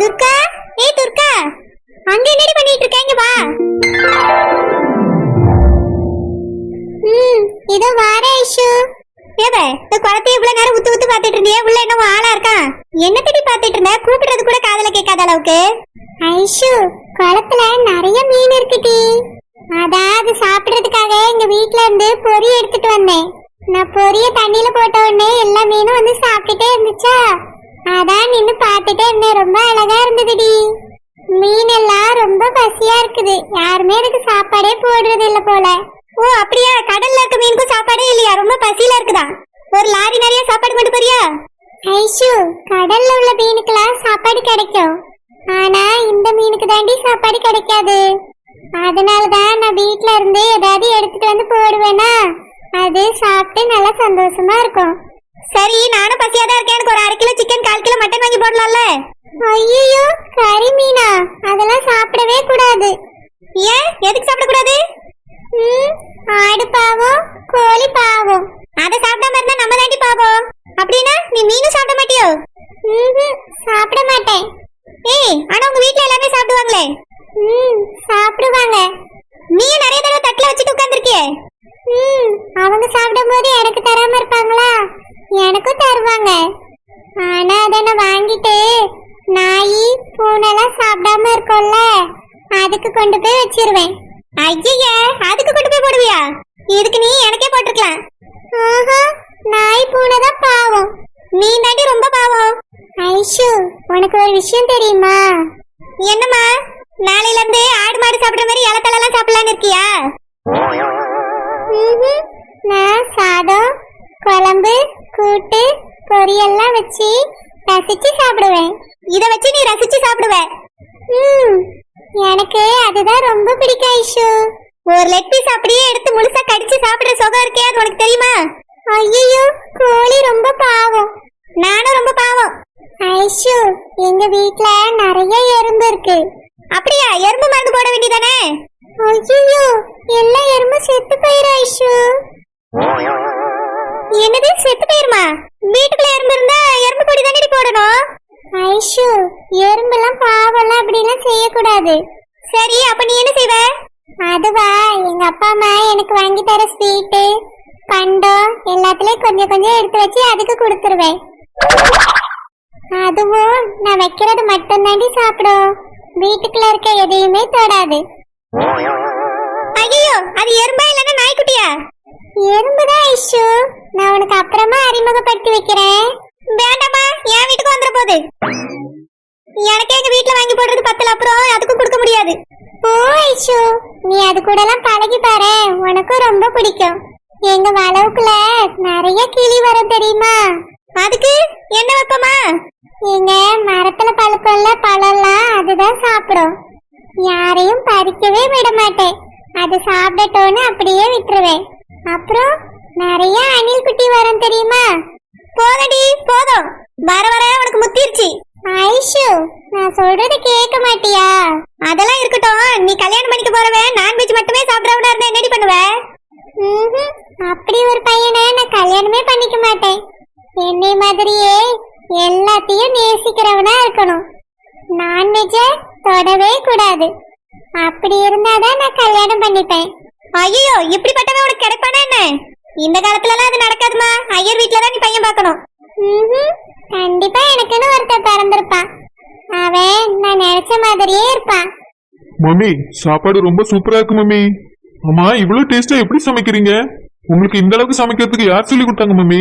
துர்கா? ஏய் துர்கா. அங்க என்னடி பண்ணிட்டு இருக்கீங்க வா. ம் இதோ வாரே ஐஷு. ஏவே இந்த குளத்தை இவ்வளவு நேரம் உத்து உத்து பாத்துட்டு இருந்தியே உள்ள என்ன ஆளா இருக்கான்? என்ன தேடி பாத்துட்டு இருந்த? கூப்பிடுறது கூட காதல கேட்காத அளவுக்கு. ஐஷு குளத்துல நிறைய மீன் இருக்குடி. அதான் அது சாப்பிடுறதுக்காக எங்க வீட்ல இருந்து பொறி எடுத்துட்டு வந்தேன். நான் பொரிய தண்ணியில போட்ட உடனே எல்லா மீனும் வந்து சாப்பிட்டுட்டே இருந்துச்சா? அதான் நின்னு பார்த்துட்டே இருந்தேன். ரொம்ப அழகா இருந்ததுடி. மீன் எல்லாம் ரொம்ப பசியா இருக்குது. யாருமே எனக்கு சாப்பாடே போடுறது இல்ல போல. ஓ அப்படியா? கடல்ல இருக்க மீனுக்கும் சாப்பாடே இல்லையா? ரொம்ப பசியில இருக்குதா? ஒரு லாரி நிறைய சாப்பாடு கொண்டு போறியா? ஐஷு கடல்ல உள்ள மீனுக்கெல்லாம் சாப்பாடு கிடைக்கும். ஆனா இந்த மீனுக்கு தாண்டி சாப்பாடு கிடைக்காது. அதனாலதான் நான் வீட்ல இருந்து ஏதாவது எடுத்துட்டு வந்து போடுவேனா? அது சாப்பிட்டு நல்லா சந்தோஷமா இருக்கும். சரி நானும் பசியா தான் இருக்கேன். எனக்கு ஒரு அரை கிலோ சிக்கன் மட்டன் வாங்கி போடலாம்ல? ஐயோ கறி மீனா. அதெல்லாம் சாப்பிடவே கூடாது. ஏன்? எதுக்கு சாப்பிடக்கூடாது? கூடாது ஆடு பாவம் கோழி பாவம். அதை சாப்பிடாம இருந்தா நம்ம தாண்டி பாவம். அப்படின்னா நீ மீனும் சாப்பிட மாட்டியோ? சாப்பிட மாட்டேன். ஏய் ஆனா உங்க வீட்ல எல்லாமே சாப்பிடுவாங்களே? ம் சாப்பிடுவாங்க. நீ நிறைய தடவை தட்டுல வச்சுட்டு உட்கார்ந்துருக்கியே? ம் அவங்க சாப்பிடும்போது எனக்கு தராம இருப்பாங்களா? எனக்கும் தருவாங்க. ஆனா அதை நாய் பூனைலாம் சாப்பிடாம இருக்கும்ல. அதுக்கு கொண்டு போய் வச்சிருவேன். ஐய அதுக்கு கொண்டு போய் போடுவியா? இதுக்கு நீ எனக்கே போட்டிருக்கலாம். ஆஹா நாய் பூனை தான் பாவம். நீ தாண்டி ரொம்ப பாவம். ஐஷு உனக்கு ஒரு விஷயம் தெரியுமா? என்னம்மா நாளையில இருந்து ஆடு மாடு சாப்பிடுற மாதிரி இலத்தலாம் சாப்பிடலான்னு இருக்கியா? நான் சாதம் குழம்பு கூட்டு பொரியெல்லாம் வச்சு ரசிச்சு சாப்பிடுவேன். இத வச்சு நீ ரசிச்சு சாப்பிடுவ. ம் எனக்கு அதுதான் ரொம்ப பிடிக்கும் ஐஷு. ஒரு லெக் பீஸ் அப்படியே எடுத்து முழுசா கடிச்சு சாப்பிடுற சுகம் இருக்கே அது உனக்கு தெரியுமா? ஐயோ கோழி ரொம்ப பாவம். நானும் ரொம்ப பாவம். ஐஷு எங்க வீட்ல நிறைய எறும்பு இருக்கு. அப்படியா எறும்பு மருந்து போட வேண்டியதானே? ஐயோ எல்லா எறும்பு செத்து போயிரு ஐஷு. என்னது செத்து போயிருமா? வீட்டுக்குள்ள எறும்பு இருந்தா எறும்பு பொடி தானே எறும்பெல்லாம் பாவம்லாம் அப்படிலாம் செய்யக்கூடாது. சரி அப்ப நீ என்ன செய்வ? அதுவா எங்க அப்பா அம்மா எனக்கு வாங்கி தர ஸ்வீட்டு பண்டம் எல்லாத்துலயும் கொஞ்சம் கொஞ்சம் எடுத்து வச்சு அதுக்கு கொடுத்துருவேன். அதுவும் நான் வைக்கிறது மட்டும் தாண்டி சாப்பிடும். வீட்டுக்குள்ள இருக்க எதையுமே தொடாது. ஐயோ அது எறும்பா இல்லைன்னா நாய்க்குட்டியா? எறும்புதான் ஐஷு. நான் உனக்கு அப்புறமா அறிமுகப்படுத்தி வைக்கிறேன். வேண்டாமா ஏன் எனக்கே எங்க வீட்ல வாங்கி போடுறது பத்தல அப்புறம் அதுக்கும் கொடுக்க முடியாது. ஓ ஐஷு நீ அது கூட எல்லாம் பழகி பாரு உனக்கும் ரொம்ப பிடிக்கும். எங்க வளவுக்குள்ள நிறைய கிளி வரும் தெரியுமா? அதுக்கு என்ன வைப்பமா? எங்க மரத்துல பழுப்புள்ள பழம்லாம் அதுதான் சாப்பிடும். யாரையும் பறிக்கவே விட மாட்டேன். அது சாப்பிடட்டோன்னு அப்படியே விட்டுருவேன். அப்புறம் நிறைய அணில் குட்டி வரும் தெரியுமா? போதடி போதும். வர வர உனக்கு முத்திருச்சு. ஐஷு நான் சொல்றது கேட்க மாட்டியா? அதெல்லாம் இருக்கட்டும். நீ கல்யாணம் பண்ணிக்க போறவ நான்வெஜ் மட்டுமே சாப்பிடறவனா இருந்தா என்னடி பண்ணுவ? ம்ஹும். அப்படி ஒரு பையனை நான் கல்யாணமே பண்ணிக்க மாட்டேன். என்னை மாதிரியே எல்லாத்தையும் நேசிக்கிறவனா இருக்கணும். நான்வெஜ்ஜ தொடவே கூடாது. அப்படி இருந்தாதான் நான் கல்யாணம் பண்ணிப்பேன். ஐயோ இப்படிப்பட்டவன் உனக்கு கிடைப்பானா என்ன? இந்த காலத்துலலாம் அது நடக்காதுமா. ஐயர் வீட்ல தான் நீ பையன் பார்க்கணும். கண்டிப்பா எனக்குன்னு ஒருத்தர் பிறந்திருப்பான் அவன் நான் நினைச்ச மாதிரியே இருப்பான் மம்மி சாப்பாடு ரொம்ப சூப்பரா இருக்கு மம்மி. அம்மா இவ்வளவு டேஸ்டா எப்படி சமைக்கிறீங்க? உங்களுக்கு இந்த அளவுக்கு சமைக்கிறதுக்கு யார் சொல்லி கொடுத்தாங்க மம்மி?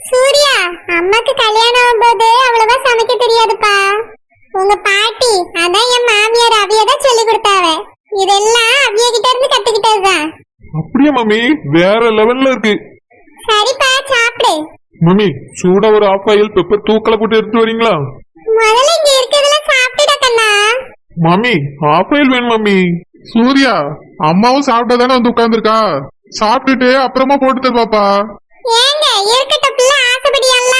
சூர்யா அம்மாக்கு கல்யாணம் ஆகும்போது அவ்வளவா சமைக்க தெரியாதுப்பா. உங்க பாட்டி அதான் என் மாமியார் அவிய தான் சொல்லி கொடுத்தாவ. இதெல்லாம் அவிய கிட்ட இருந்து கத்துக்கிட்டதுதான். அப்படியா மம்மி? வேற லெவல்ல இருக்கு. சரிப்பா சாப்பிடு. மம்மி சூடா ஒரு ஆஃப் ஆயில் பெப்பர் தூக்கல போட்டு எடுத்து வரீங்களா? முதல்ல இங்க இருக்கிறதெல்லாம் சாப்பிட்டுட கண்ணா. மம்மி ஆஃப் ஆயில் வேணும் மம்மி. சூர்யா அம்மாவும் சாப்பிட்டா தானே வந்து உட்கார்ந்துருக்கா? சாப்பிட்டுட்டு அப்புறமா போட்டு தருவாப்பா ஏங்க இருக்கட்டும் பிள்ளை ஆசைப்படியல்ல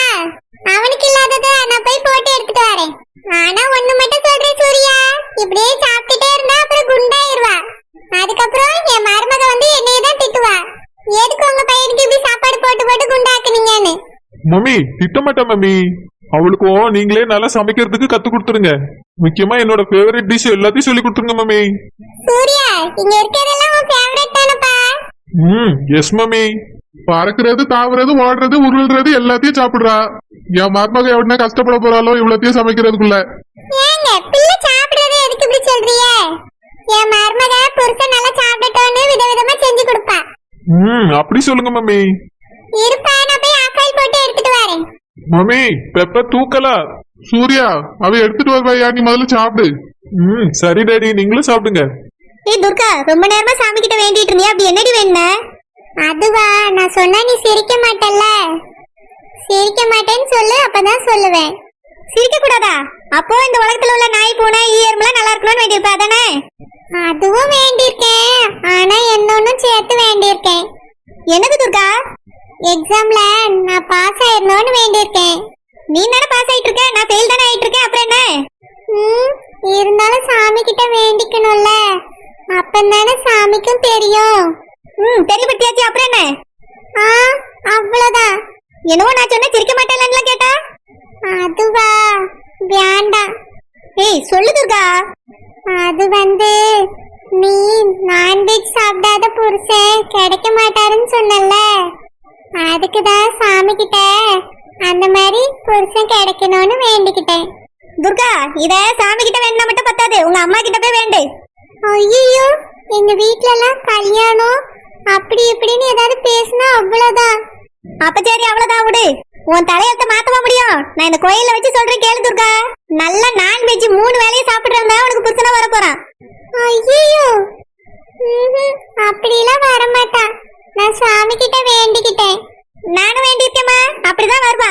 அவனுக்கு இல்லாதத நான் போய் போட்டு எடுத்துட்டு வரேன். ஆனா ஒண்ணு மட்டும் சொல்றேன் சூர்யா. இப்படியே சாப்பிட்டுட்டே இருந்தா அப்புறம் குண்டாயிருவா. அதுக்கப்புறம் என் மருமக வந்து என்னைய தான் திட்டுவா. எதுக்கு உங்க பையனுக்கு இப்படி சாப்பாடு போட்டு போட்டு குண்டாக்குனீங்கன்னு? Mummy திட்டமாட்டா mummy. அவளுக்கும் நீங்களே நல்லா சமைக்கிறதுக்கு கத்து கொடுத்துருங்க. முக்கியமா என்னோட ஃபேவரட் டிஷ் எல்லாத்தையும் சொல்லி கொடுத்துருங்க மம்மி. சூர்யா இங்க இருக்கிறதெல்லாம் உன் ஃபேவரட் தானப்பா? ம் எஸ் மம்மி. பறக்கிறது தாவுறது ஓடுறது உருள்றது எல்லாத்தையும் சாப்பிடுறா. என் மருமக எவ்வளோ கஷ்டப்பட போறாளோ இவ்வளோத்தையும் சமைக்கிறதுக்குள்ள. ஏங்க பிள்ளை சாப்பிடுறது எதுக்கு இப்படி சொல்றிய என் மருமக புருஷன் நல்லா சாப்பிடட்டோன்னு விதவிதமா செஞ்சு கொடுப்பா. ம் அப்படி சொல்லுங்க மம்மி. இருப்பா நான் போய் ஆஃபாயில் போட்டு எடுத்துட்டு வரேன். Mummy pepper தூக்கலா? சூர்யா அவ எடுத்துட்டு வருவாயா நீ முதல்ல சாப்பிடு. ம் சரி டாடி நீங்களும் சாப்பிடுங்க. ஏய் துர்கா ரொம்ப நேரமா சாமி கிட்ட வேண்டிட்டு இருந்தியா? அப்படி என்னடி வேணுன? அதுவா நான் சொன்னா நீ சிரிக்க மாட்டல்ல. சிரிக்க மாட்டேன்னு சொல்லு அப்பதான் சொல்லுவேன். சிரிக்க கூடாதா அப்போ இந்த உலகத்துல உள்ள நாய் பூனை ஈயர்மெல்லாம் நல்லா இருக்கணும்னு வேண்டியிருப்பா அதானே? அதுவும் வேண்டியிருக்கேன். ஆனா என்னொன்னும் சேர்த்து வேண்டியிருக்கேன். என்னது துர்கா? எக்ஸாம்ல நான் பாஸ் ஆயிரணும்னு வேண்டியிருக்கேன். நீ தானே பாஸ் ஆயிட்டு இருக்க நான் ஃபெயில் தானே ஆயிட்டு இருக்கேன் அப்புறம் என்ன? ம், இருந்தாலும் சாமி கிட்ட வேண்டிக்கணும்ல. அப்பந்தானே சாமிக்கும் தெரியும். ம் தெரியப்படுத்தியாச்சு அப்புறம் என்ன? ஆ அவ்வளவுதான். என்னவோ நான் சொன்ன சிரிக்க மாட்டேன்ல கேட்டா? அதுவா? வேண்டாம். ஏய் சொல்லு துர்கா. அது வந்து நீ நான்வெஜ் சாப்பிடாத புருஷன் கிடைக்க மாட்டாருன்னு சொன்னல அதுக்கு தான் சாமி கிட்ட அந்த மாதிரி புருஷன் கிடைக்கணும்னு வேண்டிக்கிட்டேன். துர்கா இத சாமி கிட்ட வேணா மட்டும் பத்தாது. உங்க அம்மா கிட்ட போய் வேண்டு. ஐயோ எங்க வீட்ல எல்லாம் கல்யாணம் அப்படி இப்படின்னு ஏதாவது பேசினா அவ்வளவுதான். அப்ப சரி அவ்வளவுதான் விடு. உன் தலையத்தை மாத்தவா முடியும்? நான் இந்த கோயில வச்சு சொல்றேன் கேளு துர்கா. நல்ல நான்வெஜ் மூணு வேளையும் சாப்பிடுறதா உனக்கு புருஷனா வர போறான் ஐயோ அப்படிலாம் வரமாட்டா. நான் சாமி கிட்ட வேண்டிக்கிட்டேன். நானும் வேண்டியிருக்கேம்மா. அப்படிதான் வருவா.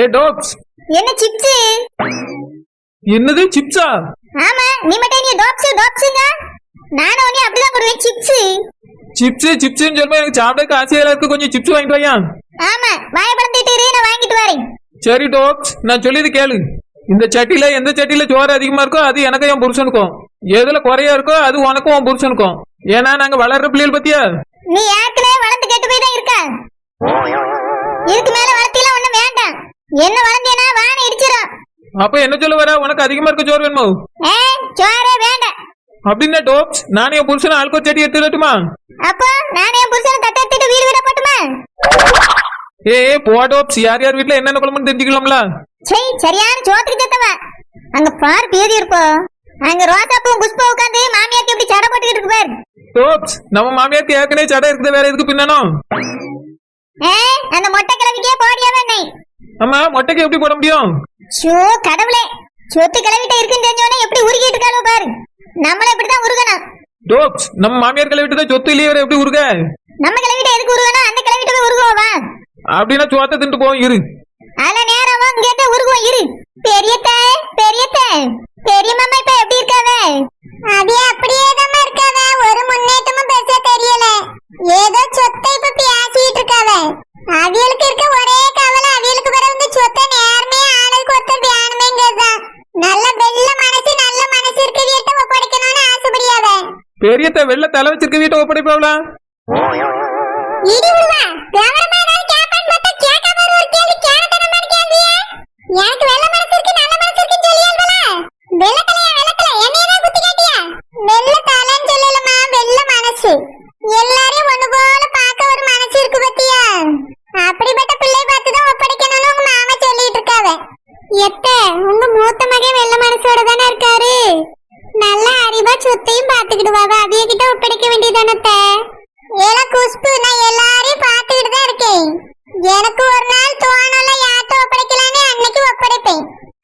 ஏ டோப்ஸ். என்ன சிப்ஸ்? என்னது சிப்ஸா? ஆமா நீ மட்டும் நீ டாப்ஸ் டாப்ஸ்ங்க. நானும் உன்னை அப்படிதான் போடுவேன் சிப்ஸ். சிப்ஸ் சிப்ஸ்னு சொல்லும்போது எனக்கு சாப்பிட ஆசையா இருக்கு. கொஞ்சம் சிப்ஸ் வாங்கிட்டு வாயா? ஆமா வாழைப்பழம் தீட்டு இரு, நான் வாங்கிட்டு வரேன். சரி டோப்ஸ் நான் சொல்லியது கேளு. இந்த சட்டியில எந்த சட்டியில சோறு அதிகமா இருக்கோ அது எனக்கு என் புருஷனுக்கும். எதுல குறையா இருக்கோ அது உனக்கும் உன் புருஷனுக்கும். ஏன்னா நாங்க வளர்ற பிள்ளைகள் பத்தியா? நீ ஏற்கனவே வளர்ந்து கெட்டு போய் தான் இருக்க. இதுக்கு மேல வளர்த்திலாம் ஒண்ணும் வேண்டாம். என்ன வளர்ந்தேனா? வானை இடிச்சிடும் அப்ப என்ன சொல்ல வர உனக்கு அதிகமா இருக்க சோறு வேணுமோ? ஏ சோறே வேண்டாம் அப்படின்னா டோப்ஸ் நானே என் புருஷனை ஆல்கோ சட்டி எடுத்துடட்டுமா அப்போ நானே என் புருஷனை தட்ட எடுத்துட்டு வீடு விட போட்டுமா? ஏ போ டோப்ஸ் யார் யார் வீட்ல என்னென்ன குழம்புன்னு தெரிஞ்சுக்கலாம்ல? சரி சரியான சோத்துக்கு செத்தவ அங்க பாரு பேதி இருப்போம் அங்க ரோசாப்பும் புஷ்பா உட்காந்து மாமியாருக்கு எப்படி சடை போட்டுக்கிட்டு இருக்கு பாரு. டோப்ஸ் நம்ம மாமியாருக்கு ஏற்கனவே சடை இருக்குது வேற எதுக்கு பின்னணும்? ஏ அந்த மொட்டை கிழவிக்கே போடியா வேணை ஆமா மொட்டைக்கு எப்படி போட முடியும்? ஷோ கடவுளே. சொத்து கிளவிட்ட இருக்குன்னு தெரிஞ்சவனே எப்படி உருகிட்டு இருக்காளோ பாரு. நம்மள இப்படிதான் உருகணும். டோப்ஸ் நம்ம மாமியார் கிளவிட்டு தான் சொத்து இல்லையே எப்படி உருக? நம்ம கிளவிட்ட எதுக்கு உருகணும்? அந்த கிளவிட்ட போய் உருகுவோம்? அப்படின்னா சோத்த தின்ட்டு போவோம் இரு. அல நேரமா இங்க உருகுவோம் இரு. பெரிய பெரியத்த வெளில தலை வச்சிருக்க வீட்டை ஒப்படைப்பாவளா இடி thing.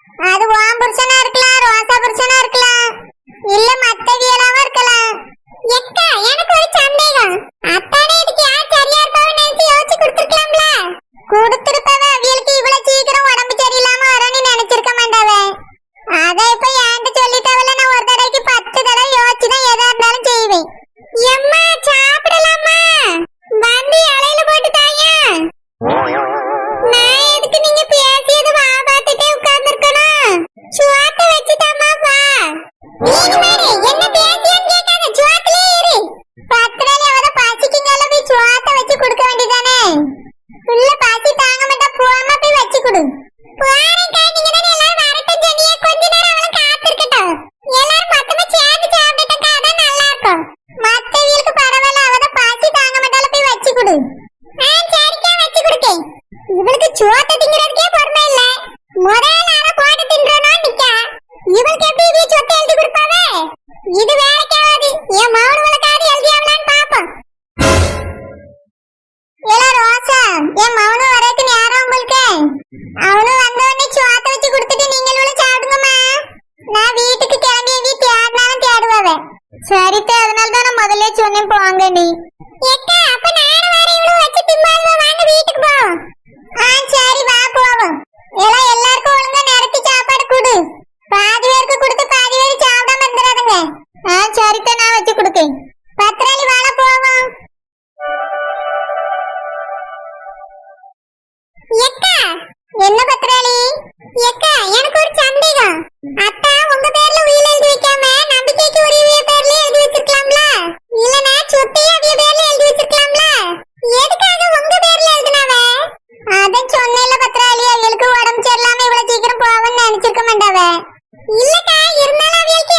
சீக்கிரம் போவான்னு நினைச்சிருக்க மாட்டாவே. இல்லக்கா இருந்தாலும் அவளுக்கு